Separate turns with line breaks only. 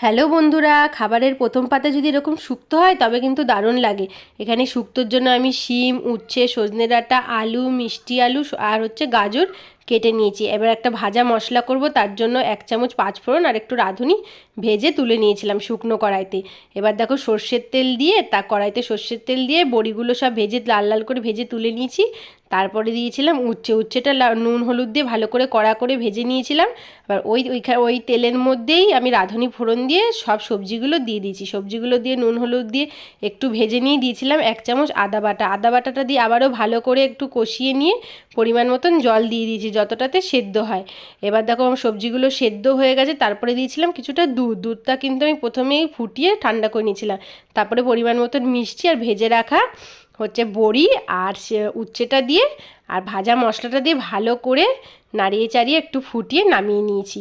Hello বন্ধুরা, খাবারের প্রথম পাতা যদি এরকম শুক্তো হয়, তবে কিন্তু দারুণ লাগে। এখানে শুক্তোর জন্য আমি শিম, উচ্ছে, সজনে ডাঁটা, আলু, মিষ্টি আলু আর হচ্ছে গাজর কেটে নিয়েছি। এবার একটা ভাজা মশলা করব, তার জন্য এক চামচ পাঁচফোড়ন আর একটু রাঁধুনি ভেজে তুলে নিয়েছিলাম শুকনো কড়াইতে। এবার দেখো সর্ষের তেল দিয়ে, তা কড়াইতে সর্ষের তেল দিয়ে বড়িগুলো সব ভেজে, লাল লাল করে ভেজে তুলে নিয়েছি। তারপরে দিয়েছিলাম উচ্ছে। উচ্ছেটা নুন, হলুদ দিয়ে ভালো করে কড়া করে ভেজে নিয়েছিলাম। এবার ওই ওই তেলের মধ্যেই আমি রাঁধুনি ফোড়ন দিয়ে সব সবজিগুলো দিয়ে দিয়েছি। সবজিগুলো দিয়ে নুন, হলুদ দিয়ে একটু ভেজে নিয়ে দিয়েছিলাম এক চামচ আদা বাটা। আদা বাটাটা দিয়ে আবারও ভালো করে একটু কষিয়ে নিয়ে পরিমাণ মতন জল দিয়ে দিয়েছি যতটাতে সেদ্ধ হয়। এবার দেখো আমার সবজিগুলো সেদ্ধ হয়ে গেছে, তারপরে দিয়েছিলাম কিছুটা দুধ। দুধটা কিন্তু আমি প্রথমেই ফুটিয়ে ঠান্ডা করে নিয়েছিলাম। তারপরে পরিমাণ মতন মিষ্টি আর ভেজে রাখা হচ্ছে বড়ি আর উচ্ছেটা দিয়ে আর ভাজা মশলাটা দিয়ে ভালো করে নাড়িয়ে চাড়িয়ে একটু ফুটিয়ে নামিয়ে নিয়েছি।